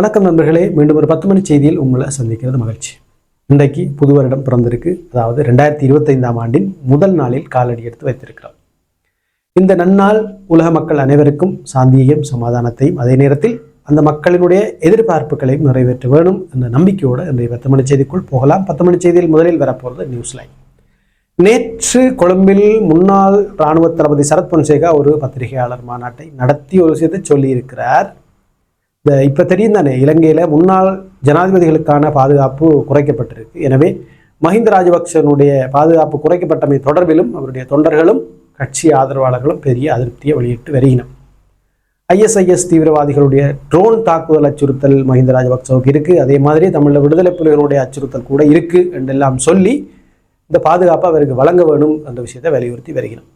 வணக்கம் நண்பர்களே மீண்டும் ஒரு பத்து மணி செய்தியில் உங்களை சந்திக்கிறது மகிழ்ச்சி. இன்றைக்கு புது வருடம் பிறந்திருக்கு. அதாவது ரெண்டாயிரத்தி இருபத்தைந்தாம் ஆண்டின் முதல் நாளில் காலடி எடுத்து வைத்திருக்கிறோம். இந்த நன்னாள் உலக மக்கள் அனைவருக்கும் சாந்தியையும் சமாதானத்தையும் அதே நேரத்தில் அந்த மக்களினுடைய எதிர்பார்ப்புகளையும் நிறைவேற்ற வேணும் என்ற நம்பிக்கையோடு இன்றைய பத்து மணி செய்திக்குள் போகலாம். பத்து மணி செய்தியில் முதலில் வரப்போகிறது நியூஸ் லைன் நேற்று கொழும்பில் முன்னாள் இராணுவ தளபதி சரத் பொன்சேகா ஒரு பத்திரிகையாளர் மாநாட்டை நடத்தி ஒரு விஷயத்தை சொல்லியிருக்கிறார். இந்த இப்போ தெரியும் தானே இலங்கையில் முன்னாள் ஜனாதிபதிகளுக்கான பாதுகாப்பு குறைக்கப்பட்டிருக்கு. எனவே மஹிந்த ராஜபக்சனுடைய பாதுகாப்பு குறைக்கப்பட்டமை தொடர்பிலும் அவருடைய தொண்டர்களும் கட்சி ஆதரவாளர்களும் பெரிய அதிருப்தியை வெளியிட்டு வருகினர் ஐஎஸ்ஐஎஸ் தீவிரவாதிகளுடைய ட்ரோன் தாக்குதல் அச்சுறுத்தல் மஹிந்த ராஜபக்சவுக்கு இருக்குது அதே மாதிரி தமிழில் விடுதலை புலிகளுடைய அச்சுறுத்தல் கூட இருக்கு என்றெல்லாம் சொல்லி இந்த பாதுகாப்பை அவருக்கு வழங்க வேணும் என்ற விஷயத்தை வலியுறுத்தி வருகிறோம்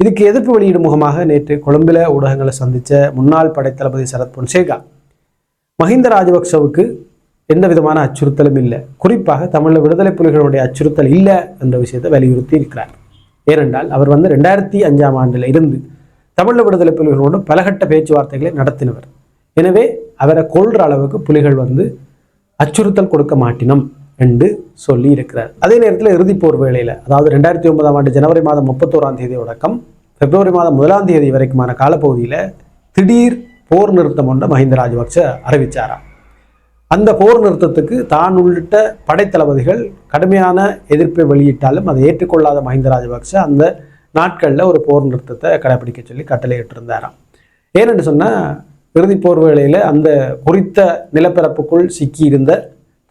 இதுக்கு எதிர்ப்பு வெளியிடும் முகமாக நேற்று கொழும்பில் ஊடகங்களை சந்தித்த முன்னாள் படைத்தளபதி சரத் பொன்சேகா மஹிந்த ராஜபக்சவுக்கு எந்த விதமான அச்சுறுத்தலும் இல்லை. குறிப்பாக தமிழில் விடுதலை புலிகளுடைய அச்சுறுத்தல் இல்லை என்ற விஷயத்தை வலியுறுத்தி இருக்கிறார். ஏனென்றால் அவர் வந்து ரெண்டாயிரத்தி அஞ்சாம் ஆண்டில் இருந்து தமிழ் விடுதலை புலிகளோடு பலகட்ட பேச்சுவார்த்தைகளை நடத்தினவர். எனவே அவரை கொள்ற அளவுக்கு புலிகள் வந்து அச்சுறுத்தல் கொடுக்க மாட்டினோம் என்று சொல்லி இருக்கிறார். அதே நேரத்தில் இறுதி போர் வேளையில் அதாவது ரெண்டாயிரத்தி ஒன்பதாம் ஆண்டு ஜனவரி மாதம் முப்பத்தோராம் தேதி தொடக்கம் பிப்ரவரி மாதம் முதலாம் தேதி வரைக்குமான காலப்பகுதியில் திடீர் போர் நிறுத்தம் ஒன்றை மஹிந்த ராஜபக்ச அறிவிச்சாராம். அந்த போர் நிறுத்தத்துக்கு தான் உள்ளிட்ட படைத்தளபதிகள் கடுமையான எதிர்ப்பை வெளியிட்டாலும் அதை ஏற்றுக்கொள்ளாத மஹிந்த ராஜபக்ச அந்த நாட்களில் ஒரு போர் நிறுத்தத்தை கடைபிடிக்க சொல்லி கட்டளையிட்டிருந்தாராம். ஏனென்று சொன்னால் இறுதிப் போர் வேளையில் அந்த குறித்த நிலப்பரப்புக்குள் சிக்கியிருந்த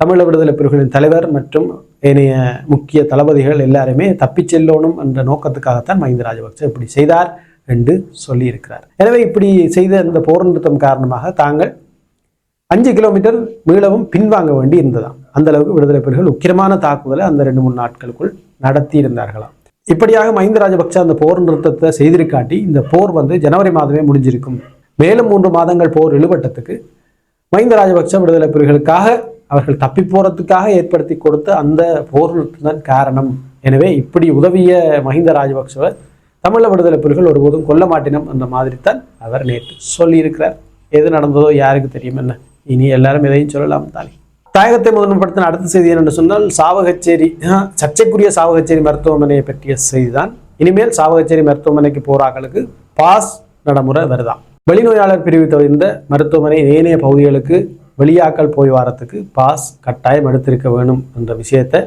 தமிழக விடுதலை புலிகளின் தலைவர் மற்றும் ஏனைய முக்கிய தளபதிகள் எல்லாருமே தப்பிச் செல்லணும் என்ற நோக்கத்துக்காகத்தான் மஹிந்த ராஜபக்ச இப்படி செய்தார். என்று சொல்லியிருக்கிறார். எனவே இப்படி செய்த இந்த போர் நிறுத்தம் காரணமாக தாங்கள் அஞ்சு கிலோமீட்டர் மீளவும் பின்வாங்க வேண்டி இருந்ததாம். அந்த அளவுக்கு விடுதலை புலிகள் உக்கிரமான தாக்குதலை அந்த ரெண்டு மூணு நாட்களுக்குள் நடத்தி இருந்தார்களாம் இப்படியாக மஹிந்த ராஜபக்ச அந்த போர் நிறுத்தத்தை செய்திருக்காட்டி இந்த போர் வந்து ஜனவரி மாதமே முடிஞ்சிருக்கும். மேலும் மூன்று மாதங்கள் போர் இழுபட்டத்துக்கு மஹிந்த ராஜபக்ச விடுதலை புலிகளுக்காக அவர்கள் தப்பி போறதுக்காக ஏற்படுத்தி கொடுத்த அந்த போர் நிறுத்தம் தான் காரணம். எனவே இப்படி உதவிய மஹிந்த ராஜபக்சவை தமிழ விடுதலை புலிகள் ஒருபோதும் கொல்ல மாட்டினோம் அந்த மாதிரி தான் அவர் நேற்று சொல்லியிருக்கிறார். எது நடந்ததோ யாருக்கு தெரியும் என்ன இனி எல்லாரும் எதையும் சொல்லலாம் தானே தாயகத்தை முதன்மைப்படுத்தின அடுத்த செய்தி என்னென்னு சொன்னால் சாவகச்சேரி ஆஹ், சர்ச்சைக்குரிய சாவகச்சேரி மருத்துவமனையை பற்றிய செய்திதான். இனிமேல் சாவகச்சேரி மருத்துவமனைக்கு போறாக்களுக்கு பாஸ் நடைமுறை வருதான் வெளிநோயாளர் பிரிவு தவிர்ந்த மருத்துவமனை ஏனைய பகுதிகளுக்கு வெளியாக்கள் போய் வாரத்துக்கு பாஸ் கட்டாயம் எடுத்திருக்க வேணும் என்ற விஷயத்தை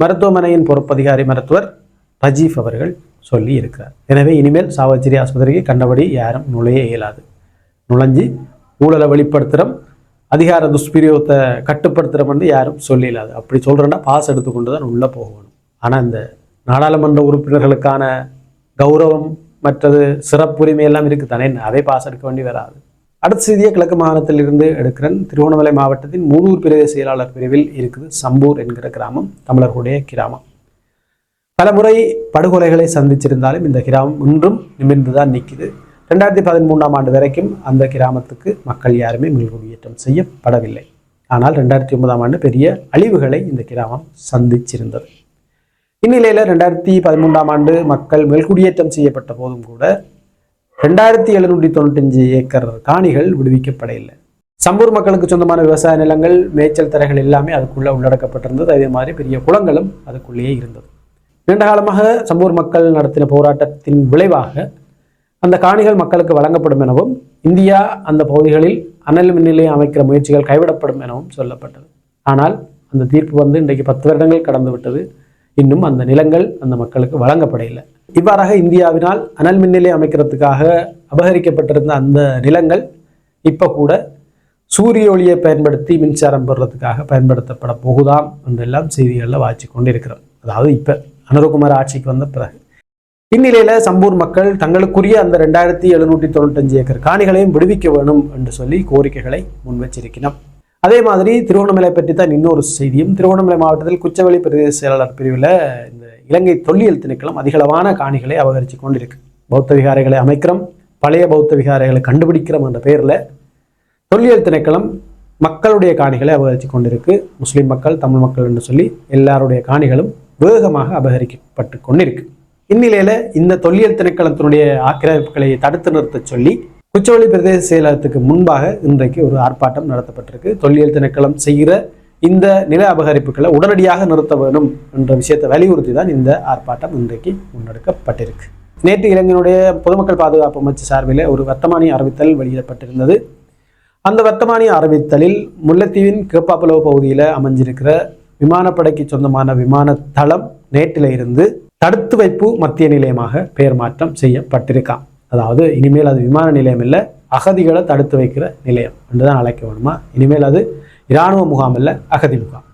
மருத்துவமனையின் பொறுப்பதிகாரி மருத்துவர் ரஜீஃப் அவர்கள் சொல்லி இருக்கிறார். எனவே இனிமேல் சாவச்சேரி ஆஸ்பத்திரிக்கு கண்டபடி யாரும் நுழைய இயலாது. நுழைஞ்சு ஊழலை வெளிப்படுத்துகிறோம் அதிகார துஷ்பிரயோகத்தை கட்டுப்படுத்துகிறோம் வந்து யாரும் சொல்லிடலாது அப்படி சொல்கிறேன்னா பாஸ் எடுத்துக்கொண்டு தான் உள்ளே போகணும். ஆனால் இந்த நாடாளுமன்ற உறுப்பினர்களுக்கான கௌரவம் மற்றது சிறப்புரிமை எல்லாம் இருக்குது தானே அதே பாஸ் எடுக்க வேண்டி வராது. அடுத்த செய்தியை கிழக்கு மாகாணத்திலிருந்து எடுக்கிறேன். திருவண்ணாமலை மாவட்டத்தின் மூதூர் பிரதேச செயலாளர் பிரிவில் இருக்குது சம்பூர் என்கிற கிராமம் தமிழர்களுடைய கிராமம். பலமுறை படுகொலைகளை சந்திச்சிருந்தாலும் இந்த கிராமம் இன்றும் நிமிர்ந்து தான் ரெண்டாயிரத்தி பதிமூன்றாம் ஆண்டு வரைக்கும் அந்த கிராமத்துக்கு மக்கள் யாருமே மீள்குடியேற்றம் செய்யப்படவில்லை. ஆனால் ரெண்டாயிரத்தி ஒன்பதாம் ஆண்டு பெரிய அழிவுகளை இந்த கிராமம் சந்திச்சிருந்தது. இந்நிலையில் ரெண்டாயிரத்தி பதிமூன்றாம் ஆண்டு மக்கள் மேல்குடியேற்றம் செய்யப்பட்ட போதும் கூட ரெண்டாயிரத்தி எழுநூற்றி தொண்ணூத்தஞ்சு ஏக்கர் காணிகள் விடுவிக்கப்படவில்லை. சம்பூர் மக்களுக்கு சொந்தமான விவசாய நிலங்கள் மேய்ச்சல் தரைகள் எல்லாமே அதுக்குள்ளே உள்ளடக்கப்பட்டிருந்தது. அதே மாதிரி பெரிய குளங்களும் அதுக்குள்ளேயே இருந்தது. நீண்ட காலமாக சம்பூர் மக்கள் நடத்தின போராட்டத்தின் விளைவாக அந்த காணிகள் மக்களுக்கு வழங்கப்படும் எனவும் இந்தியா அந்த பகுதிகளில் அனல் மின் நிலையம் அமைக்கிற முயற்சிகள் கைவிடப்படும் எனவும் சொல்லப்பட்டது. ஆனால் அந்த தீர்ப்பு வந்து இன்றைக்கு பத்து வருடங்கள் கடந்து விட்டது. இன்னும் அந்த நிலங்கள் அந்த மக்களுக்கு வழங்கப்படவில்லை. இவ்வாறாக இந்தியாவினால் அனல் மின் நிலையம் அமைக்கிறதுக்காக அபகரிக்கப்பட்டிருந்த அந்த நிலங்கள் இப்போ கூட சூரிய ஒளியை பயன்படுத்தி மின்சாரம் பெறுறதுக்காக பயன்படுத்தப்பட போகுதாம் என்றெல்லாம் செய்திகளில் வாய்ச்சி கொண்டிருக்கிறோம். அதாவது இப்போ. அனுரகுமார் ஆட்சிக்கு வந்த பிறகு. இந்நிலையில சம்பூர் மக்கள் தங்களுக்குரிய அந்த ரெண்டாயிரத்தி எழுநூற்றி தொண்ணூத்தஞ்சு ஏக்கர் காணிகளையும் விடுவிக்க வேணும் என்று சொல்லி கோரிக்கைகளை முன்வச்சிருக்கிறோம் அதே மாதிரி திருவண்ணாமலை பற்றி தான் இன்னொரு செய்தியும். திருவண்ணாமலை மாவட்டத்தில் குச்சவெளி பிரதேச செயலாளர் பிரிவில் இந்த இலங்கை தொல்லியல் திணைக்களம் அதிகளவான காணிகளை அபகரித்து கொண்டிருக்கு. பௌத்த விகாரைகளை அமைக்கிறோம் பழைய பௌத்த விகாரைகளை கண்டுபிடிக்கிறோம் என்ற பெயரில் தொல்லியல் திணைக்களம் மக்களுடைய காணிகளை அபகரித்து கொண்டிருக்கு. முஸ்லீம் மக்கள் தமிழ் மக்கள் என்று சொல்லி எல்லாருடைய காணிகளும் வேகமாக அபகரிக்கப்பட்டு கொண்டிருக்கு. இந்நிலையில இந்த தொல்லியல் திணைக்களத்தினுடைய ஆக்கிரமிப்புகளை தடுத்து நிறுத்தச் சொல்லி குச்சவெளி பிரதேச செயலகத்துக்கு முன்பாக இன்றைக்கு ஒரு ஆர்ப்பாட்டம் நடத்தப்பட்டிருக்கு. தொல்லியல் திணைக்களம் செய்கிற இந்த நில அபகரிப்புகளை உடனடியாக நிறுத்த வேண்டும் என்ற விஷயத்தை வலியுறுத்தி தான் இந்த ஆர்ப்பாட்டம் இன்றைக்கு முன்னெடுக்கப்பட்டிருக்கு. நேற்று இளைஞனுடைய பொதுமக்கள் பாதுகாப்பு அமைச்சு சார்பில் ஒரு வர்த்தமானி அறிவித்தல் வெளியிடப்பட்டிருந்தது. அந்த வர்த்தமானி அறிவித்தலில் முல்லைத்தீவின் கேப்பாப்புலவு பகுதியில் அமைஞ்சிருக்கிற விமானப்படைக்கு சொந்தமான விமான தளம் நேற்றிலிருந்து தடுத்து வைப்பு மத்திய நிலையமாக பெயர் மாற்றம் செய்யப்பட்டிருக்கான் அதாவது இனிமேல் அது விமான நிலையம் இல்லை அகதிகளை தடுத்து வைக்கிற நிலையம். என்று தான் அழைக்க வேணுமா இனிமேல் அது இராணுவ முகாம் இல்லை அகதி முகாம்.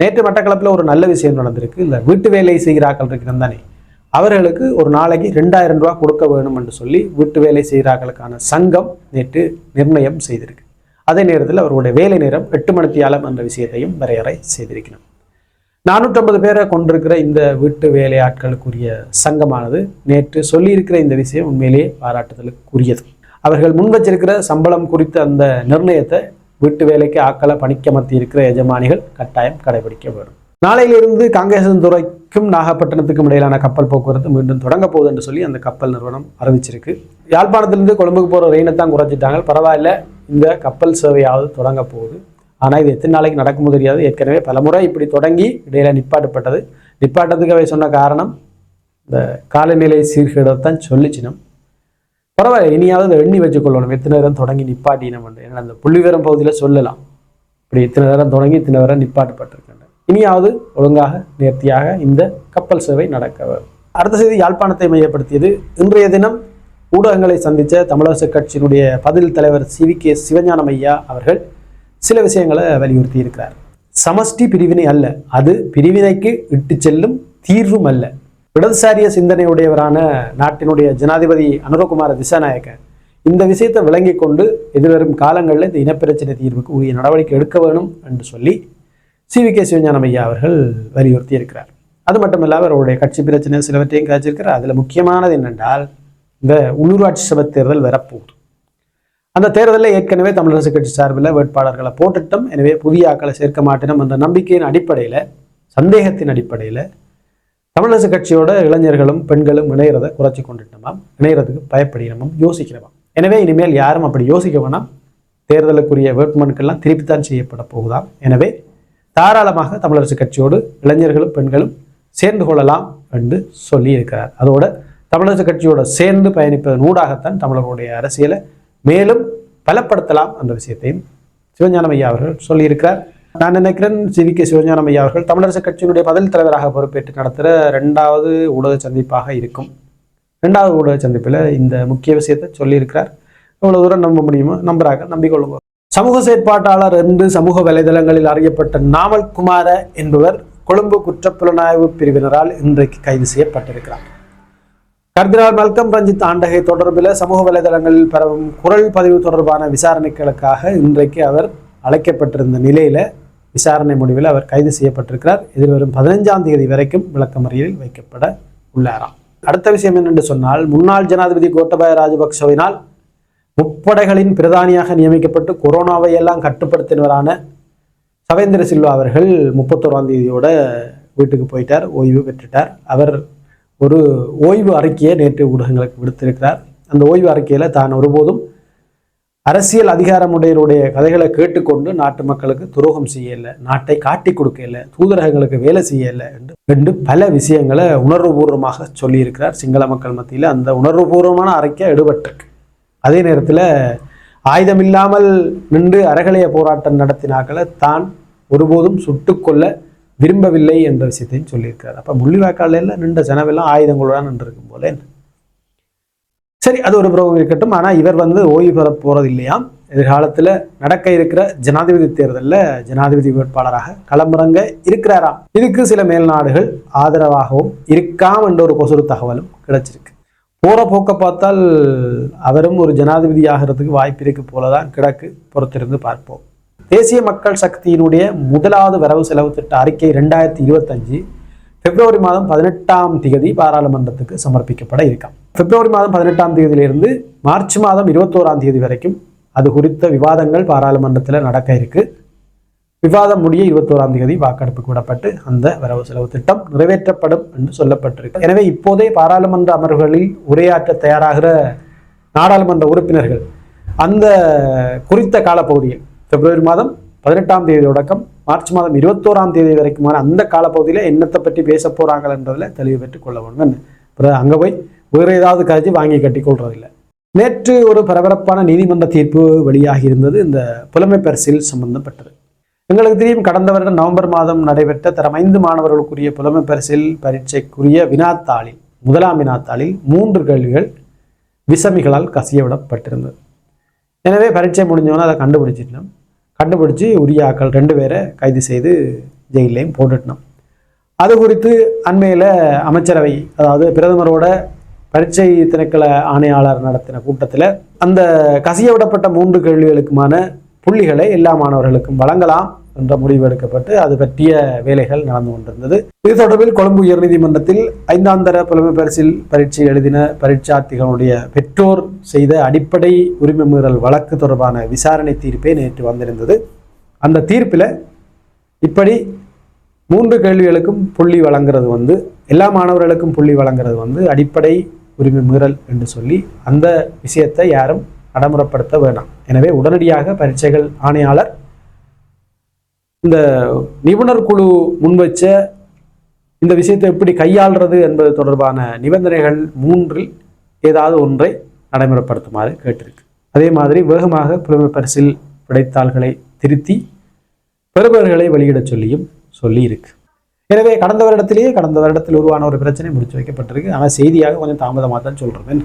நேற்று மட்டக்களப்பில் ஒரு நல்ல விஷயம் நடந்திருக்கு. இந்த வீட்டு வேலை செய்கிறார்கள் இருக்கிறோம் தானே. அவர்களுக்கு ஒரு நாளைக்கு ரெண்டாயிரம் ரூபா கொடுக்க வேணும் என்று சொல்லி வீட்டு வேலை செய்கிறார்களுக்கான சங்கம் நேற்று நிர்ணயம் செய்திருக்கு. அதே நேரத்தில் அவருடைய வேலை நேரம் எட்டு மணித்தியாலம் என்ற விஷயத்தையும் வரையறை செய்திருக்கணும் நானூற்றம்பது பேரை கொண்டிருக்கிற இந்த வீட்டு வேலை ஆட்களுக்குரிய சங்கமானது நேற்று சொல்லியிருக்கிற இந்த விஷயம் உண்மையிலேயே பாராட்டுதலுக்குரியது. அவர்கள் முன் வச்சிருக்கிற சம்பளம் குறித்த அந்த நிர்ணயத்தை வீட்டு வேலைக்கு ஆக்களை பணிக்கமர்த்தி இருக்கிற எஜமானிகள் கட்டாயம் கடைபிடிக்க வேண்டும். நாளையிலிருந்து காங்கேசன்துறைக்கும் நாகப்பட்டினத்துக்கும் இடையிலான கப்பல் போக்குவரத்து மீண்டும் தொடங்க போகுது என்று சொல்லி அந்த கப்பல் நிறுவனம் அறிவிச்சிருக்கு. யாழ்ப்பாணத்திலிருந்து கொழும்புக்கு போகிற ரெயினை தான் குறைச்சிட்டாங்க. பரவாயில்ல. இந்த கப்பல் சேவையாவது தொடங்க போகுது. ஆனால் இது எத்தனை நாளைக்கு நடக்கும் தெரியாது. ஏற்கனவே பலமுறை இப்படி தொடங்கி இடையில நிப்பாட்டப்பட்டது. நிப்பாட்டத்துக்கு அவை சொன்ன காரணம் இந்த காலநிலை சீர்கேடத்தான் சொல்லிச்சினம். பரவாயில்ல இனியாவது எண்ணி வச்சுக்கொள்ளணும் எத்தனை நேரம் தொடங்கி நிப்பாட்டினம் ஏன்னா அந்த புள்ளிவரம் பகுதியில் சொல்லலாம். இப்படி இத்தனை நேரம் தொடங்கி இத்தனை நேரம் நிப்பாட்டப்பட்டிருக்கின்றன. இனியாவது ஒழுங்காக நேர்த்தியாக இந்த கப்பல் சேவை நடக்க அடுத்த செய்தி யாழ்ப்பாணத்தை மையப்படுத்தியது. இன்றைய தினம் ஊடகங்களை சந்தித்த தமிழரசு கட்சியினுடைய பதில் தலைவர் சி வி கே சிவஞானம் ஐயா அவர்கள் சில விஷயங்களை வலியுறுத்தி இருக்கிறார். சமஷ்டி பிரிவினை அல்ல அது பிரிவினைக்கு இட்டு செல்லும் தீர்வும் அல்ல. இடதுசாரிய சிந்தனையுடையவரான நாட்டினுடைய ஜனாதிபதி அனுரகுமார திசாநாயக்க இந்த விஷயத்தை விளங்கி கொண்டு எதிர்வரும் காலங்களில் இந்த இனப்பிரச்சனை தீர்வுக்கு உரிய நடவடிக்கை எடுக்க வேணும் என்று சொல்லி சி வி கே சிவஞானம் ஐயா அவர்கள் வலியுறுத்தி இருக்கிறார். அது மட்டுமல்ல அவருடைய கட்சி பிரச்சனை சிலவற்றையும் காய்ச்சிருக்கிறார் அதில் முக்கியமானது என்னென்றால் இந்த உள்ளூராட்சி சபை தேர்தல் வரப்போகுது. அந்த தேர்தலில் ஏற்கனவே தமிழரசு கட்சி சார்பில் வேட்பாளர்களை போட்டுட்டோம். எனவே புதிய ஆக்களை சேர்க்க மாட்டேனும் அந்த நம்பிக்கையின் அடிப்படையில் சந்தேகத்தின் அடிப்படையில் தமிழரசு கட்சியோட இளைஞர்களும் பெண்களும் இணையறதை குறைச்சி கொண்டுட்டோமாம். இணையறதுக்கு பயப்படுகிறோமாம் யோசிக்கிறோமாம். எனவே இனிமேல் யாரும் அப்படி யோசிக்க வேணாம். தேர்தலுக்குரிய வேட்புமனுக்கெல்லாம் திருப்பித்தான் செய்யப்பட போகுதாம். எனவே தாராளமாக தமிழரசு கட்சியோடு இளைஞர்களும் பெண்களும் சேர்ந்து கொள்ளலாம் என்று சொல்லி இருக்கிறார் அதோட தமிழரசு கட்சியோட சேர்ந்து பயணிப்பதன் ஊடாகத்தான் தமிழர்களுடைய அரசியலை மேலும் பலப்படுத்தலாம் அந்த விஷயத்தையும் சிவஞானம் ஐயா அவர்கள் சொல்லியிருக்கிறார். நான் நினைக்கிறேன் சி. வி. கே. சிவஞானம் ஐயா அவர்கள் தமிழரசு கட்சியினுடைய பதில் தலைவராக பொறுப்பேற்று நடத்துகிற ரெண்டாவது ஊடக சந்திப்பாக இருக்கும். ரெண்டாவது ஊடக சந்திப்பில் இந்த முக்கிய விஷயத்தை சொல்லியிருக்கிறார். எவ்வளோ தூரம் நம்ப முடியுமோ நம்புறாங்க நம்பிக்கொள்ளுங்க. சமூக செயற்பாட்டாளர் என்று சமூக வலைதளங்களில் அறியப்பட்ட நாமல் குமார என்பவர் கொழும்பு குற்றப்புலனாய்வு பிரிவினரால் இன்றைக்கு கைது செய்யப்பட்டிருக்கிறார். கர்தினால் மல்கம் ரஞ்சித் ஆண்டகை தொடர்பில் சமூக வலைதளங்களில் பரவும் குரல் பதிவு தொடர்பான விசாரணைகளுக்காக இன்றைக்கு அவர் அழைக்கப்பட்டிருந்த நிலையில விசாரணை முடிவில் அவர் கைது செய்யப்பட்டிருக்கிறார். எதிர்வரும் பதினைஞ்சாம் தேதி வரைக்கும் விளக்கமறியலில் வைக்கப்பட உள்ளாராம். அடுத்த விஷயம் என்னென்று சொன்னால் முன்னாள் ஜனாதிபதி கோட்டபாய ராஜபக்சவினால் முப்படைகளின் பிரதானியாக நியமிக்கப்பட்டு கொரோனாவை எல்லாம் கட்டுப்படுத்தினவரான சவேந்திர சில்வா அவர்கள் முப்பத்தோராம் தேதியோட வீட்டுக்கு போயிட்டார் ஓய்வு பெற்றுட்டார். அவர் ஒரு ஓய்வு அறிக்கையை நேற்று ஊடகங்களுக்கு விடுத்திருக்கிறார். அந்த ஓய்வு அறிக்கையில் தான் ஒருபோதும் அரசியல் அதிகாரமுடையருடைய கதைகளை கேட்டுக்கொண்டு நாட்டு மக்களுக்கு துரோகம் செய்யலை நாட்டை காட்டி கொடுக்கல தூதரகங்களுக்கு வேலை செய்யலை என்று ரெண்டு பல விஷயங்களை உணர்வுபூர்வமாக சொல்லியிருக்கிறார். சிங்கள மக்கள் மத்தியில் அந்த உணர்வுபூர்வமான அறிக்கை எடுபட்டிருக்கு. அதே நேரத்தில் ஆயுதமில்லாமல் நின்று அறகளைய போராட்டம் நடத்தினாக்களை தான் ஒருபோதும் சுட்டுக்கொள்ள விரும்பவில்லை என்ற விஷயத்தையும் சொல்லியிருக்காரு அப்போ முள்ளிவாய்க்காலில் நின்ற ஜனவெல்லாம் ஆயுதங்களுடன் நின்றிருக்கும் போல சரி அது ஒரு புறம் இருக்கட்டும். ஆனால் இவர் வந்து ஓய்வு பெற போகிறது இல்லையா எதிர்காலத்தில் நடக்க இருக்கிற ஜனாதிபதி தேர்தலில் ஜனாதிபதி வேட்பாளராக களமிறங்க இருக்கிறாராம். இதுக்கு சில மேல்நாடுகள் ஆதரவாகவும் இருக்காம் என்ற ஒரு கொசுறு தகவலும் கிடைச்சிருக்கு. போற போக்க பார்த்தால் அவரும் ஒரு ஜனாதிபதி ஆகிறதுக்கு வாய்ப்பு இருக்கு போலதான் கிடக்கு பொறுத்திருந்து பார்ப்போம். தேசிய மக்கள் சக்தியினுடைய முதலாவது வரவு செலவு திட்ட அறிக்கை ரெண்டாயிரத்தி இருபத்தஞ்சு பிப்ரவரி மாதம் பதினெட்டாம் தேதி பாராளுமன்றத்துக்கு சமர்ப்பிக்கப்பட இருக்காம். பிப்ரவரி மாதம் பதினெட்டாம் தேதியிலிருந்து மார்ச் மாதம் இருபத்தோராம் தேதி வரைக்கும் அது குறித்த விவாதங்கள் பாராளுமன்றத்தில் நடக்க இருக்கு. விவாதம் முடிய இருபத்தோராம் தேதி வாக்கெடுப்புக்கு விடப்பட்டு அந்த வரவு செலவு திட்டம் நிறைவேற்றப்படும் என்று சொல்லப்பட்டிருக்கு. எனவே இப்போதே பாராளுமன்ற அமர்வுகளில் உரையாற்ற தயாராகிற நாடாளுமன்ற உறுப்பினர்கள் அந்த குறித்த காலப்பகுதியில் பிப்ரவரி மாதம் பதினெட்டாம் தேதி தொடக்கம் மார்ச் மாதம் இருபத்தோராம் தேதி வரைக்குமான அந்த காலப்பகுதியில் என்னத்தை பற்றி பேச போகிறாங்கன்றதில் தெளிவு பெற்றுக் கொள்ள வேண்டும் அப்புறம் அங்கே போய் வேறு ஏதாவது கருதி வாங்கி கட்டி கொள்றதில்லை. நேற்று ஒரு பரபரப்பான நீதிமன்ற தீர்ப்பு வெளியாகி இருந்தது. இந்த புலமை பரிசில் சம்பந்தப்பட்டது. எங்களுக்கு தெரியும் கடந்த வருடம் நவம்பர் மாதம் நடைபெற்ற தரம் ஐந்து மாணவர்களுக்குரிய புலமை பரிசில் பரீட்சைக்குரிய வினாத்தாளில் முதலாம் வினாத்தாளில் மூன்று கேள்விகள் விசமிகளால் கசியவிடப்பட்டிருந்தது. எனவே பரீட்சை முடிஞ்சவொன்னே அதை கண்டுபிடிச்சிட்டோம் கண்டுபிடிச்சி உரியாக்கள் ரெண்டு பேரை கைது செய்து ஜெயிலையும் போட்டுட்டோம். அது குறித்து அண்மையில் அமைச்சரவை அதாவது பிரதமரோட பரீட்சை திணைக்கள ஆணையாளர் நடத்தின கூட்டத்தில் அந்த கசிய விடப்பட்ட மூன்று கேள்விகளுக்குமான புள்ளிகளை எல்லா மாணவர்களுக்கும் வழங்கலாம். என்ற முடிவு எடுக்கப்பட்டு அது பற்றிய வேலைகள் நடந்து கொண்டிருந்தது. இது தொடர்பில் கொழும்பு உயர்நீதிமன்றத்தில் ஐந்தாந்தர புலமை பரிசில் பரீட்சை எழுதின பரீட்சார்த்திகளுடைய பெற்றோர் செய்த அடிப்படை உரிமை மீறல் வழக்கு தொடர்பான விசாரணை தீர்ப்பே நேற்று வந்திருந்தது. அந்த தீர்ப்பில் இப்படி மூன்று கேள்விகளுக்கும் புள்ளி வழங்குறது வந்து எல்லா மாணவர்களுக்கும் புள்ளி வழங்குறது வந்து அடிப்படை உரிமை மீறல் என்று சொல்லி அந்த விஷயத்தை யாரும் நடைமுறைப்படுத்த வேண்டாம் எனவே உடனடியாக பரீட்சைகள் ஆணையாளர் இந்த நிபுணர் குழு முன்வச்ச இந்த விஷயத்தை எப்படி கையாள்றது என்பது தொடர்பான நிபந்தனைகள் மூன்றில் ஏதாவது ஒன்றை நடைமுறைப்படுத்துமாறு கேட்டிருக்கு. அதே மாதிரி வேகமாக புலமை பரிசில் விடைத்தாள்களை திருத்தி பெறுபவர்களை வெளியிடச் சொல்லியும் சொல்லியிருக்கு. எனவே கடந்த வருடத்திலேயே கடந்த வருடத்தில் உருவான ஒரு பிரச்சனை முடிச்சு வைக்கப்பட்டிருக்கு. ஆனால் செய்தியாக கொஞ்சம் தாமதமாக தான் சொல்கிறேன்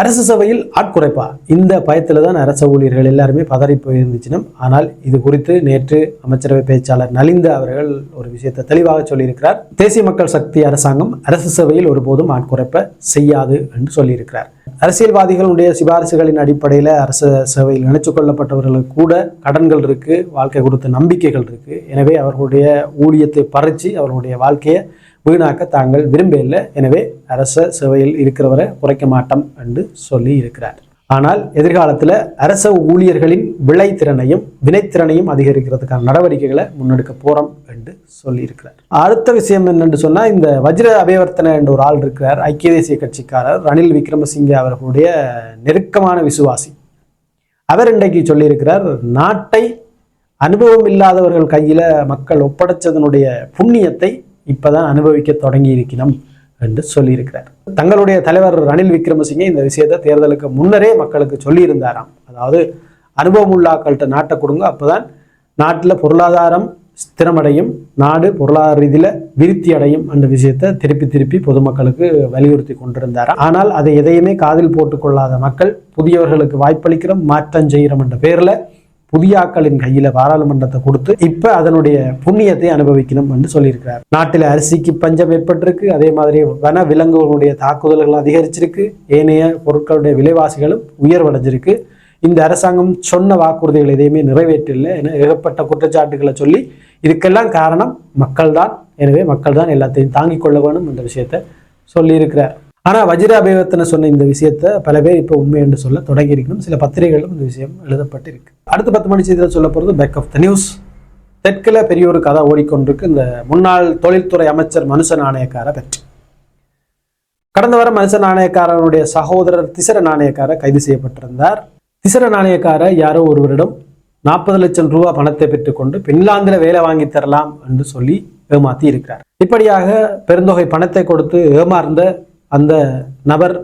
அரசு சபையில் ஆட்குறைப்பா. இந்த பயத்தில் தான் அரச ஊழியர்கள் எல்லாருமே பதறி போயிருந்துச்சினும் ஆனால் இது குறித்து நேற்று அமைச்சரவை பேச்சாளர் நலிந்த அவர்கள் ஒரு விஷயத்தை தெளிவாக சொல்லியிருக்கிறார். தேசிய மக்கள் சக்தி அரசாங்கம் அரசு சபையில் ஒருபோதும் ஆட்குறைப்ப செய்யாது என்று சொல்லியிருக்கிறார். அரசியல்வாதிகளுடைய சிபாரிசுகளின் அடிப்படையில் அரசு சேவையில் இணைச்சு கொள்ளப்பட்டவர்களுக்கு கூட கடன்கள் இருக்குது வாழ்க்கை கொடுத்த நம்பிக்கைகள் இருக்குது எனவே அவர்களுடைய ஊழியத்தை பறித்து அவர்களுடைய வாழ்க்கையை வீணாக்க தாங்கள் விரும்பவில்லை எனவே அரச சேவையில் இருக்கிறவரை குறைக்க மாட்டோம் என்று சொல்லி இருக்கிறார் ஆனால் எதிர்காலத்தில் அரச ஊழியர்களின் விளைத்திறனையும் வினைத்திறனையும் அதிகரிக்கிறதுக்கான நடவடிக்கைகளை முன்னெடுக்க போகிறோம் என்று சொல்லியிருக்கிறார். அடுத்த விஷயம் என்னென்று சொன்னால் இந்த வஜ்ர அபயவர்த்தன என்ற ஒரு ஆள் இருக்கிறார். ஐக்கிய தேசிய கட்சிக்காரர் ரணில் விக்ரமசிங்கே அவர்களுடைய நெருக்கமான விசுவாசி. அவர் இன்றைக்கு சொல்லியிருக்கிறார் நாட்டை அனுபவம் இல்லாதவர்கள் கையில் மக்கள் ஒப்படைச்சதனுடைய புண்ணியத்தை இப்போதான் அனுபவிக்க தொடங்கி இருக்கணும் என்று சொல்லியிருக்கிறார். தங்களுடைய தலைவர் ரணில் விக்ரமசிங்கே இந்த விஷயத்தை தேர்தலுக்கு முன்னரே மக்களுக்கு சொல்லியிருந்தாராம். அதாவது அனுபவம் உள்ளாக்கள்கிட்ட நாட்டை கொடுங்க அப்போதான் நாட்டில் பொருளாதாரம் ஸ்திரமடையும் நாடு பொருளாதார ரீதியில் விருத்தி அடையும் என்ற விஷயத்தை திருப்பி திருப்பி பொதுமக்களுக்கு வலியுறுத்தி கொண்டிருந்தாராம். ஆனால் அதை எதையுமே காதில் போட்டுக்கொள்ளாத மக்கள் புதியவர்களுக்கு வாய்ப்பளிக்கிறோம் மாற்றம் செய்கிறோம் என்ற பேரில் புதியாக்களின் கையில பாராளுமன்றத்தை கொடுத்து இப்ப அதனுடைய புண்ணியத்தை அனுபவிக்கணும் என்று சொல்லியிருக்கிறார். நாட்டில் அரிசிக்கு பஞ்சம் ஏற்பட்டிருக்கு. அதே மாதிரி வன விலங்குகளுடைய தாக்குதல்கள் அதிகரிச்சிருக்கு. ஏனைய பொருட்களுடைய விலைவாசிகளும் உயர்வடைஞ்சிருக்கு. இந்த அரசாங்கம் சொன்ன வாக்குறுதிகள் எதையுமே நிறைவேற்றில்லை என ஏகப்பட்ட குற்றச்சாட்டுகளை சொல்லி இதுக்கெல்லாம் காரணம் மக்கள் தான் எனவே மக்கள் தான் எல்லாத்தையும் தாங்கிக் கொள்ள வேணும் என்ற விஷயத்தை சொல்லியிருக்கிறார். ஆனால் வஜிராபேவத்தனை சொன்ன இந்த விஷயத்தை பல பேர் இப்போ உண்மை என்று சொல்ல தொடங்கி இருக்கணும் சில பத்திரிகைகளும் இந்த விஷயம் எழுதப்பட்டிருக்கு. அடுத்த பத்து மணி செய்தியில் சொல்ல போகிறது பேக் ஆஃப் த நியூஸ் தெற்கில் பெரிய ஒரு கதை ஓடிக்கொண்டிருக்கு. இந்த முன்னாள் தொழில்துறை அமைச்சர் மனுஷ நாணயக்கார பற்றி. கடந்த வாரம் மனுஷ நாணயக்காரனுடைய சகோதரர் திசர நாணயக்கார கைது செய்யப்பட்டிருந்தார். திசர நாணயக்கார யாரோ ஒருவரிடம் நாற்பது லட்சம் ரூபா பணத்தை பெற்றுக்கொண்டு பின்லாந்தில் வேலை வாங்கி தரலாம் என்று சொல்லி ஏமாத்தி இருக்கிறார் இப்படியாக பெருந்தொகை பணத்தை கொடுத்து ஏமாறுந்த அந்த நபர்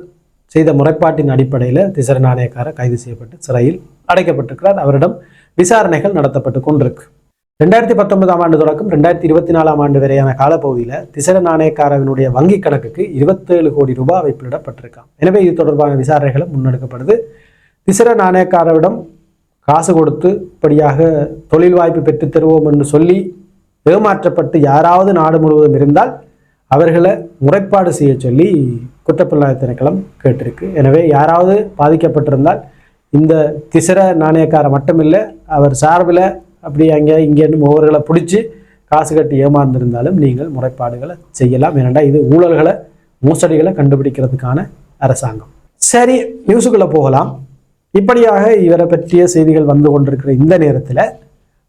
செய்த முறைப்பாட்டின் அடிப்படையில் திசர நாணயக்காரர் கைது செய்யப்பட்டு சிறையில் அடைக்கப்பட்டிருக்கிறார். அவரிடம் விசாரணைகள் நடத்தப்பட்டு கொண்டிருக்கு. ரெண்டாயிரத்தி பத்தொன்பதாம் ஆண்டு தொடக்கம் ரெண்டாயிரத்தி இருபத்தி நாலாம் ஆண்டு வரையான காலப்பகுதியில் திசர நாணயக்காரவினுடைய வங்கி கணக்குக்கு இருபத்தேழு கோடி ரூபாய் வைப்பிலிடப்பட்டிருக்கான் எனவே இது தொடர்பான விசாரணைகளும் முன்னெடுக்கப்படுது. திசர நாணயக்காரவிடம் காசு கொடுத்து இப்படியாக தொழில் வாய்ப்பு பெற்றுத் தருவோம் என்று சொல்லி ஏமாற்றப்பட்டு யாராவது நாடு முழுவதும் இருந்தால் அவர்களை முறைப்பாடு செய்ய சொல்லி குற்றப்புலனாய்வு திணைக்களம் கேட்டிருக்கு. எனவே யாராவது பாதிக்கப்பட்டிருந்தால் இந்த திசர நாணயக்காரர் மட்டுமில்லை அவர் சார்பில் அப்படி அங்கே இங்கேன்னு ஒவ்வொருகளை பிடிச்சி காசு கட்டி ஏமாந்திருந்தாலும் நீங்கள் முறைப்பாடுகளை செய்யலாம். ஏனென்றால் இது ஊழல்களை மோசடிகளை கண்டுபிடிக்கிறதுக்கான அரசாங்கம். சரி நியூஸுக்குள்ளே போகலாம். இப்படியாக இவரை பற்றிய செய்திகள் வந்து கொண்டிருக்கிற இந்த நேரத்தில்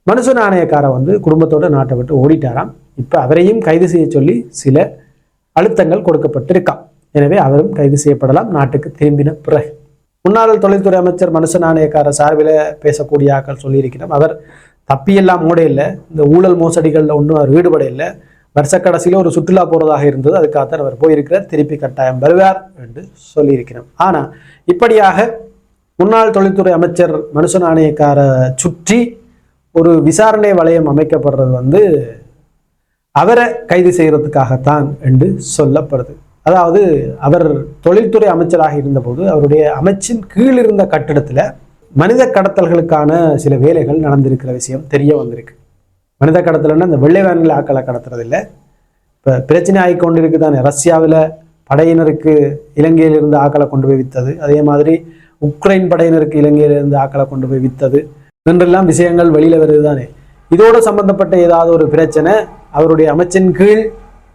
மனுஷ நாணயக்காரை வந்து குடும்பத்தோடு நாட்டை விட்டு ஓடிட்டாராம். இப்போ அவரையும் கைது செய்ய சொல்லி சில அழுத்தங்கள் கொடுக்கப்பட்டிருக்காம். எனவே அவரும் கைது செய்யப்படலாம். நாட்டுக்கு திரும்பின பிறகு. முன்னாள் தொழில்துறை அமைச்சர் மனுஷ நாணயக்கார சார்பில் பேசக்கூடிய ஆக்கள் சொல்லியிருக்கிறோம். அவர் தப்பியெல்லாம் மூட இல்லை. இந்த ஊழல் மோசடிகளில் ஒன்றும் அவர் ஈடுபட இல்லை. வருஷக்கடைசியில் ஒரு சுற்றுலா போகிறதாக இருந்தது. அதுக்காகத்தான் அவர் போயிருக்கிறார். திருப்பி கட்டாயம் வருவார் என்று சொல்லியிருக்கிறோம். ஆனால் இப்படியாக முன்னாள் தொழில்துறை அமைச்சர் மனுஷ நாணயக்கார சுற்றி ஒரு விசாரணை வளையம் அமைக்கப்படுறது வந்து அவரை கைது செய்யறதுக்காகத்தான் என்று சொல்லப்படுது. அதாவது அவர் தொழில்துறை அமைச்சராக இருந்தபோது அவருடைய அமைச்சின் கீழ் இருந்த கட்டிடத்தில் மனித கடத்தல்களுக்கான சில வேலைகள் நடந்திருக்கிற விஷயம் தெரிய வந்திருக்கு. மனித கடத்தல்னா இந்த வெள்ளை வேனில் ஆக்களை கடத்துறது இல்லை இப்போ பிரச்சனை ஆகி கொண்டு இருக்குதானே ரஷ்யாவில் படையினருக்கு இலங்கையிலிருந்து ஆக்களை கொண்டு போய் வித்தது. அதே மாதிரி உக்ரைன் படையினருக்கு இலங்கையிலிருந்து ஆக்களை கொண்டு போய் வித்தது. என்றெல்லாம் விஷயங்கள் வெளியில் வருது தானே இதோடு சம்பந்தப்பட்ட ஏதாவது ஒரு பிரச்சனை அவருடைய அமைச்சின் கீழ்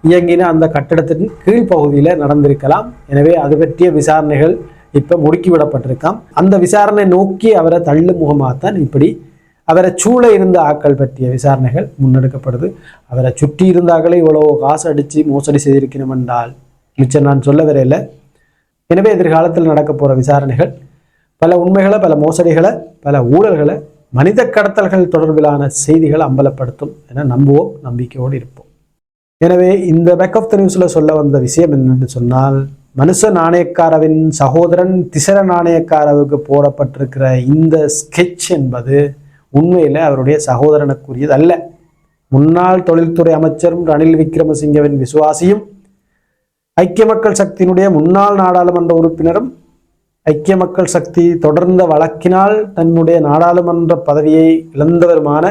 இயங்கின அந்த கட்டிடத்தின் கீழ் பகுதியில் நடந்திருக்கலாம். எனவே அது பற்றிய விசாரணைகள் இப்போ முடுக்கிவிடப்பட்டிருக்காம். அந்த விசாரணை நோக்கி அவரை தள்ளு முகமாகத்தான் இப்படி அவரை சூழ இருந்த ஆக்கள் பற்றிய விசாரணைகள் முன்னெடுக்கப்படுது. அவரை சுற்றி இருந்த ஆக்களை இவ்வளோ காசு அடித்து மோசடி செய்திருக்கணும் என்றால். மிச்சம் நான் சொல்ல வரையில எனவே எதிர்காலத்தில் நடக்க போகிற விசாரணைகள் பல உண்மைகளை பல மோசடிகளை பல ஊழல்களை மனித கடத்தல்கள் தொடர்பிலான செய்திகளை அம்பலப்படுத்தும் என நம்புவோம் நம்பிக்கையோடு இருப்போம். எனவே இந்த பேக் ஆஃப் த நியூஸில் சொல்ல வந்த விஷயம் என்னென்னு சொன்னால் மனுஷ நாணயக்காரவின் சகோதரன் திசர நாணயக்காரவுக்கு போடப்பட்டிருக்கிற இந்த ஸ்கெட்ச் என்பது உண்மையில் அவருடைய சகோதரனுக்குரியது அல்ல. முன்னாள் தொழில்துறை அமைச்சரும் ரணில் விக்ரமசிங்கவின் விசுவாசியும் ஐக்கிய மக்கள் சக்தியினுடைய முன்னாள் நாடாளுமன்ற உறுப்பினரும் ஐக்கிய மக்கள் சக்தி தொடர்ந்த வழக்கினால் தன்னுடைய நாடாளுமன்ற பதவியை இழந்தவருமான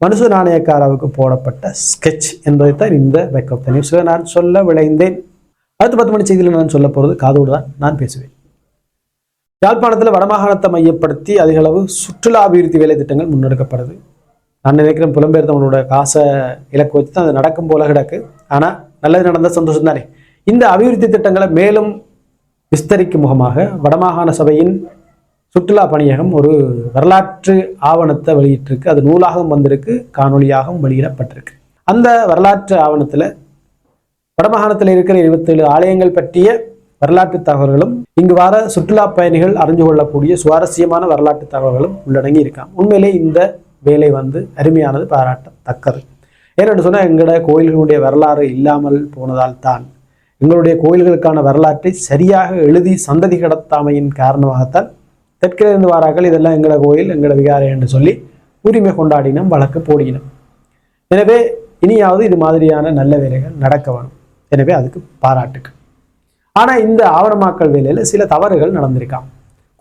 மனுஷ நாணயக்காராவுக்கு போடப்பட்ட ஸ்கெட்ச் என்பதைத்தான் இந்த பேக் ஆஃப் த நியூஸில் நான் சொல்ல விளைந்தேன் அடுத்து பத்து மணி செய்தியில் நான் சொல்ல போகிறது காதோடு தான் நான் பேசுவேன். யாழ்ப்பாணத்தில் வடமாகாணத்தை மையப்படுத்தி அதிகளவு சுற்றுலா அபிவிருத்தி வேலை திட்டங்கள் முன்னெடுக்கப்படுது. நான் நினைக்கிறேன் புலம்பெயர்ந்தவங்களோட காசை இலக்கு வச்சு தான் அது நடக்கும் போல கிடக்கு. ஆனால் நல்லது நடந்த சந்தோஷம் தானே இந்த அபிவிருத்தி திட்டங்களை மேலும் விஸ்தரிக்கும் முகமாக வடமாகாண சபையின் சுற்றுலா பணியகம் ஒரு வரலாற்று ஆவணத்தை வெளியிட்டிருக்கு. அது நூலாகவும் வந்திருக்கு காணொலியாகவும் வெளியிடப்பட்டிருக்கு. அந்த வரலாற்று ஆவணத்தில் வடமாகாணத்தில் இருக்கிற இருபத்தேழு ஆலயங்கள் பற்றிய வரலாற்று தகவல்களும் இங்கு வர சுற்றுலா பயணிகள் அறிஞ்சு கொள்ளக்கூடிய சுவாரஸ்யமான வரலாற்று தகவல்களும் உள்ளடங்கி இருக்காம். உண்மையிலே இந்த வேலை வந்து அருமையானது பாராட்டத்தக்கது. ஏனென்று சொன்னால் எங்களோட கோயில்களுடைய வரலாறு இல்லாமல் போனதால் தான் எங்களுடைய கோயில்களுக்கான வரலாற்றை சரியாக எழுதி சந்ததி கடத்தாமையின் காரணமாகத்தான் தெற்கிலிருந்து வாராக்கள் இதெல்லாம் எங்களோட கோயில் எங்களோட விகாரை என்று சொல்லி உரிமை கொண்டாடினோம் வழக்கு போடினோம். எனவே இனியாவது இது மாதிரியான நல்ல வேலைகள் நடக்க வேணும். எனவே அதுக்கு பாராட்டுக்கு ஆனால் இந்த ஆவணமாக்கல் வேலையில் சில தவறுகள் நடந்திருக்காம்.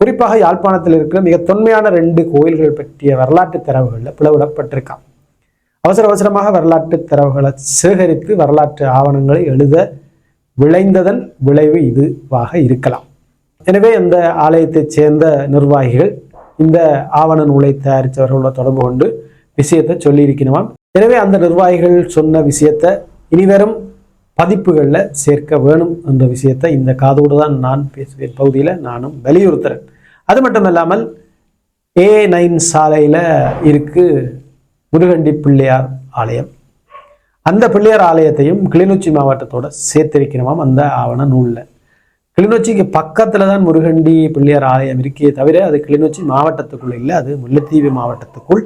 குறிப்பாக யாழ்ப்பாணத்தில் இருக்கிற மிக தொன்மையான ரெண்டு கோயில்கள் பற்றிய வரலாற்று தரவுகளில் பிளவிடப்பட்டிருக்காம் அவசர அவசரமாக வரலாற்று தரவுகளை சேகரித்து வரலாற்று ஆவணங்களை எழுத விளைந்ததன் விளைவு இதுவாக இருக்கலாம். எனவே அந்த ஆலயத்தைச் சேர்ந்த நிர்வாகிகள் இந்த ஆவண நூலை தயாரித்தவர்களோட தொடர்பு கொண்டு விஷயத்தை சொல்லியிருக்கணுமாம் எனவே அந்த நிர்வாகிகள் சொன்ன விஷயத்தை இனிவரும் பதிப்புகளில் சேர்க்க வேணும் என்ற விஷயத்தை இந்த காதோடு தான் நான் பேசுவேன். பகுதியில் நானும் வலியுறுத்துகிறேன் அது மட்டும் இல்லாமல் ஏ நைன் சாலையில் இருக்கு முருகண்டி பிள்ளையார் ஆலயம். அந்த பிள்ளையார் ஆலயத்தையும் கிளிநொச்சி மாவட்டத்தோட சேர்த்திருக்கிறோமாம் அந்த ஆவண நூலில். கிளிநொச்சிக்கு பக்கத்தில் தான் முருகண்டி பிள்ளையார் ஆலயம் இருக்கே தவிர அது கிளிநொச்சி மாவட்டத்துக்குள் இல்லை அது முல்லைத்தீவு மாவட்டத்துக்குள்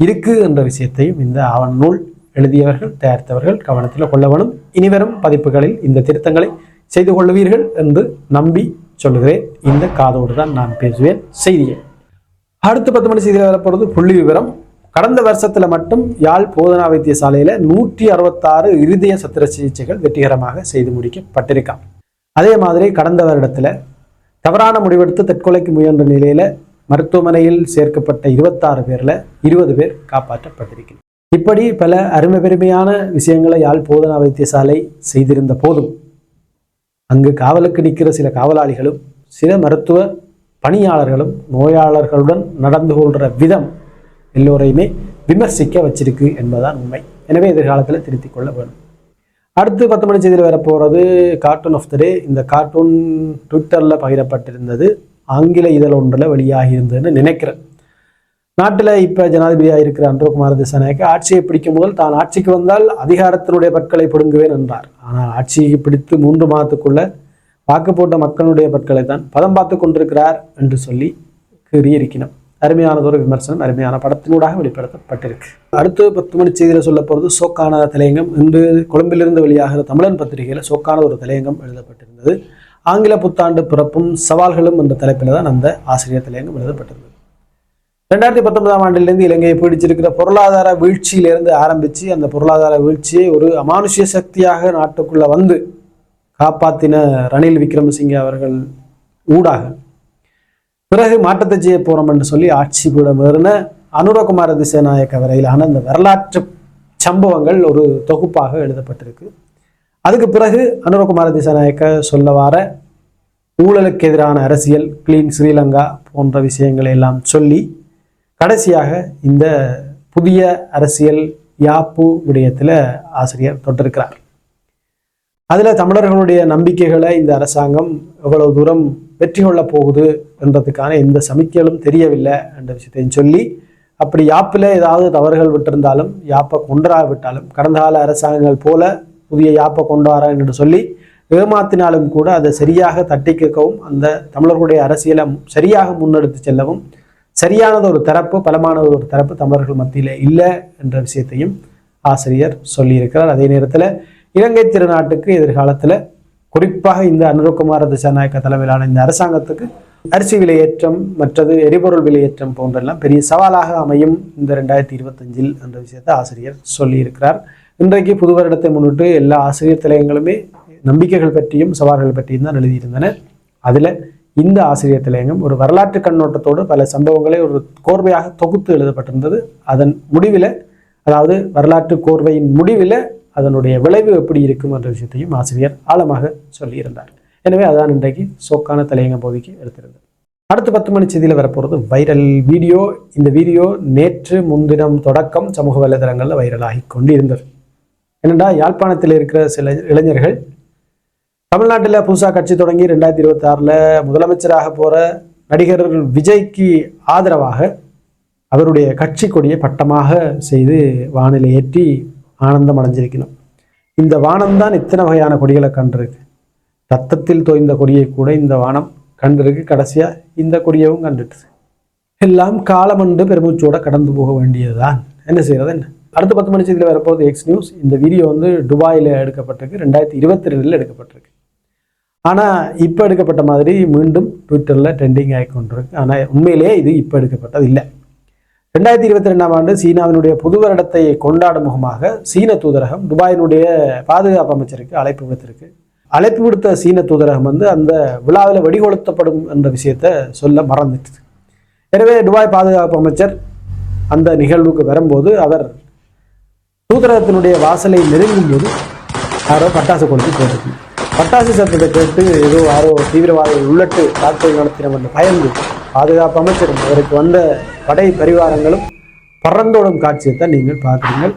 இருக்கு என்ற விஷயத்தையும் இந்த ஆவண நூல் எழுதியவர்கள் தயாரித்தவர்கள் கவனத்தில் கொள்ள வேணும் இனிவரும் பதிப்புகளில் இந்த திருத்தங்களை செய்து கொள்வீர்கள் என்று நம்பி சொல்லுகிறேன். இந்த காதோடு தான் நான் பேசுவேன். செய்தியை அடுத்த பத்து மணி செய்தியில் வரப்போகிறது புள்ளி விவரம். கடந்த வருஷத்தில் மட்டும் யாழ் போதனா வைத்தியசாலையில் நூற்றி அறுபத்தாறு இருதய சத்திர சிகிச்சைகள் வெற்றிகரமாக செய்து முடிக்கப்பட்டிருக்காம். அதே மாதிரி கடந்த வருடத்தில் தவறான முடிவெடுத்து தற்கொலைக்கு முயன்ற நிலையில் மருத்துவமனையில் சேர்க்கப்பட்ட இருபத்தாறு பேரில் இருபது பேர் காப்பாற்றப்பட்டிருக்கிறது இப்படி பல அருமை பெருமையான விஷயங்களை யாழ் போதனா வைத்தியசாலை செய்திருந்த போதும் அங்கு காவலுக்கு நிற்கிற சில காவலாளிகளும் சில மருத்துவ பணியாளர்களும் நோயாளர்களுடன் நடந்து கொள்கிற விதம் எல்லோரையுமே விமர்சிக்க வச்சிருக்கு என்பதுதான் உண்மை. எனவே எதிர்காலத்தில் திருத்திக் கொள்ள வேணும் அடுத்து பத்து மணி செய்தியில் வரப்போகிறது கார்ட்டூன் ஆஃப் த டே இந்த கார்ட்டூன் ட்விட்டரில் பகிரப்பட்டிருந்தது. ஆங்கில இதழ் ஒன்றில் வெளியாகி இருந்ததுன்னு நினைக்கிறேன். நாட்டில் இப்போ ஜனாதிபதியாக இருக்கிற அன்றகுமார திசாநாயக்க ஆட்சியை பிடிக்கும் முதல் தான் ஆட்சிக்கு வந்தால் அதிகாரத்தினுடைய பற்களை பிடுங்குவேன் என்றார். ஆனால் ஆட்சியை பிடித்து மூன்று மாதத்துக்குள்ள வாக்கு போட்ட மக்களுடைய பற்களை தான் பதம் பார்த்து கொண்டிருக்கிறார் என்று சொல்லி கூறியிருக்கணும் அருமையானதொரு விமர்சனம் அருமையான படத்தினூடாக வெளிப்படுத்தப்பட்டிருக்கு. அடுத்து பத்து மணி செய்தியில் சொல்ல போகிறது சோக்கான தலையங்கம் இன்று கொழும்பிலிருந்து வெளியாகிற தமிழன் பத்திரிகையில் சோக்கான ஒரு தலையங்கம் எழுதப்பட்டிருந்தது. ஆங்கில புத்தாண்டு பிறப்பும் சவால்களும் என்ற தலைப்பில் தான் அந்த ஆசிரியர் தலையங்கம் எழுதப்பட்டிருந்தது. ரெண்டாயிரத்தி பத்தொன்பதாம் ஆண்டிலிருந்து இலங்கையை பிடிச்சிருக்கிற பொருளாதார வீழ்ச்சியிலிருந்து ஆரம்பித்து அந்த பொருளாதார வீழ்ச்சியை ஒரு அமானுஷ்ய சக்தியாக நாட்டுக்குள்ளே வந்து காப்பாத்தின ரணில் விக்ரமசிங்கே அவர்கள் ஊடாக பிறகு மாற்றத்தை செய்ய போறோம் என்று சொல்லி ஆட்சி கூட ஏறின அனுரகுமார திசைநாயக்க வரையிலான அந்த வரலாற்று சம்பவங்கள் ஒரு தொகுப்பாக எழுதப்பட்டிருக்கு. அதுக்கு பிறகு அனுரகுமார திசைநாயக்க சொல்ல வார ஊழலுக்கு எதிரான அரசியல் கிளீன் ஸ்ரீலங்கா போன்ற விஷயங்களை எல்லாம் சொல்லி கடைசியாக இந்த புதிய அரசியல் யாப்பு விடயத்தில் ஆசிரியர் தொட்டிருக்கிறார். அதில் தமிழர்களுடைய நம்பிக்கைகளை இந்த அரசாங்கம் எவ்வளவு தூரம் வெற்றி கொள்ளப் போகுது என்றதுக்கான எந்த சமிக்கைகளும் தெரியவில்லை என்ற விஷயத்தையும் சொல்லி அப்படி யாப்பில் ஏதாவது தவறுகள் விட்டிருந்தாலும் யாப்பை கொண்டரா விட்டாலும் கடந்த கால அரசாங்கங்கள் போல புதிய யாப்பை கொண்டு வரா என்று சொல்லி ஏமாத்தினாலும் கூட அதை சரியாக தட்டி கேட்கவும் அந்த தமிழர்களுடைய அரசியலை சரியாக முன்னெடுத்து செல்லவும் சரியானது ஒரு தரப்பு பலமானது ஒரு தரப்பு தமிழர்கள் மத்தியில் இல்லை என்ற விஷயத்தையும் ஆசிரியர் சொல்லியிருக்கிறார். அதே நேரத்தில் இலங்கை திருநாட்டுக்கு எதிர்காலத்தில் குறிப்பாக இந்த அனுரகுமார திசாநாயக்க தலைமையிலான இந்த அரசாங்கத்துக்கு அரிசி விலையேற்றம் மற்றது எரிபொருள் விலையேற்றம் போன்றெல்லாம் பெரிய சவாலாக அமையும் இந்த ரெண்டாயிரத்தி இருபத்தஞ்சில் என்ற விஷயத்தை ஆசிரியர் சொல்லியிருக்கிறார். இன்றைக்கு புது வருடத்தை முன்னிட்டு எல்லா ஆசிரியர் தலையங்களுமே நம்பிக்கைகள் பற்றியும் சவால்கள் பற்றியும் தான் எழுதியிருந்தன. அதில் இந்த ஆசிரியர் தலையங்கம் ஒரு வரலாற்று கண்ணோட்டத்தோடு பல சம்பவங்களை ஒரு கோர்வையாக தொகுத்து எழுதப்பட்டிருந்தது. அதன் முடிவில் அதாவது வரலாற்று கோர்வையின் முடிவில் அதனுடைய விளைவு எப்படி இருக்கும் என்ற விஷயத்தையும் ஆசிரியர் ஆழமாக சொல்லியிருந்தார். எனவே அதான் இன்றைக்கு சோக்கான தலையங்க பகுதிக்கு எடுத்திருந்தது. அடுத்து பத்து மணி செய்தியில் வரப்போகிறது வைரல் வீடியோ. இந்த வீடியோ நேற்று முன்தினம் தொடக்கம் சமூக வலைதளங்களில் வைரலாகி கொண்டிருந்தது. என்னென்னா யாழ்ப்பாணத்தில் இருக்கிற சில இளைஞர்கள் தமிழ்நாட்டில் புதுசாக கட்சி தொடங்கி ரெண்டாயிரத்தி இருபத்தி ஆறில் முதலமைச்சராக போகிற நடிகர் விஜய்க்கு ஆதரவாக அவருடைய கட்சி கொடியை பட்டமாக செய்து வானிலை ஏற்றி ஆனந்தம் அடைஞ்சிருக்கணும் இந்த வானம் தான் இத்தனை வகையான கொடிகளை கண்டிருக்கு. ரத்தத்தில் தோய்ந்த கொடியை கூட இந்த வானம் கண்டிருக்கு. கடைசியாக இந்த கொடியவும் கண்டுட்டு எல்லாம் காலமண்டு பெருமூச்சோட கடந்து போக வேண்டியதுதான். என்ன செய்யறது என்ன? அடுத்த பத்து மணி செய்தியில் வரப்போகுது எக்ஸ் நியூஸ் இந்த வீடியோ வந்து துபாயில் எடுக்கப்பட்டிருக்கு. ரெண்டாயிரத்தி இருபத்தி ரெண்டில் எடுக்கப்பட்டிருக்கு. ஆனால் இப்போ எடுக்கப்பட்ட மாதிரி மீண்டும் ட்விட்டரில் ட்ரெண்டிங் ஆகி கொண்டிருக்கு ஆனால் உண்மையிலேயே இது இப்போ எடுக்கப்பட்டது இல்லை. ரெண்டாயிரத்தி இருபத்தி ரெண்டாம் ஆண்டு சீனாவினுடைய புது வருடத்தை கொண்டாடும் முகமாக சீன தூதரகம் துபாயினுடைய பாதுகாப்பு அமைச்சருக்கு அழைப்பு விடுத்திருக்கு. அழைப்பு விடுத்த சீன தூதரகம் வந்து அந்த விழாவில் வெடிகொளுத்தப்படும் என்ற விஷயத்தை சொல்ல மறந்துட்டு. எனவே துபாய் பாதுகாப்பு அமைச்சர் அந்த நிகழ்வுக்கு வரும்போது அவர் தூதரகத்தினுடைய வாசலை நெருங்கும் போது யாரோ பட்டாசு கொடுத்து போட்டிருக்கு பட்டாசு சத்தத்தை கேட்டு ஏதோ யாரோ தீவிரவாதிகள் உள்ளட்டு தாக்குதல் நடத்தினோம் என்று பயந்து பாதுகாப்பு அமைச்சரும் அவருக்கு வந்த படை பரிவாரங்களும் பறந்தோடும் காட்சியை தான் நீங்கள் பார்க்குறீங்கள்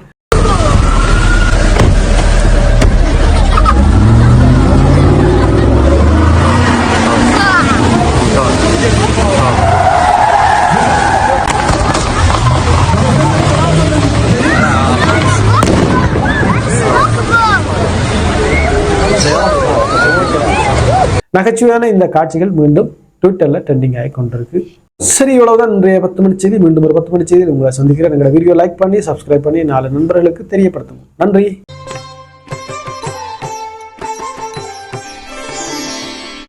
நகைச்சுவையான இந்த காட்சிகள் மீண்டும் ட்விட்டரில் ட்ரெண்டிங் ஆகி கொண்டிருக்கு. சரி இவ்வளவுதான். இன்றைய பத்து மணி செய்தி. மீண்டும் ஒரு பத்து மணி செய்தி உங்களை சந்திக்கிறேன். எங்களை வீடியோ லைக் பண்ணி சப்ஸ்கிரைப் பண்ணி நாலு நண்பர்களுக்கு தெரியப்படுத்துங்க நன்றி.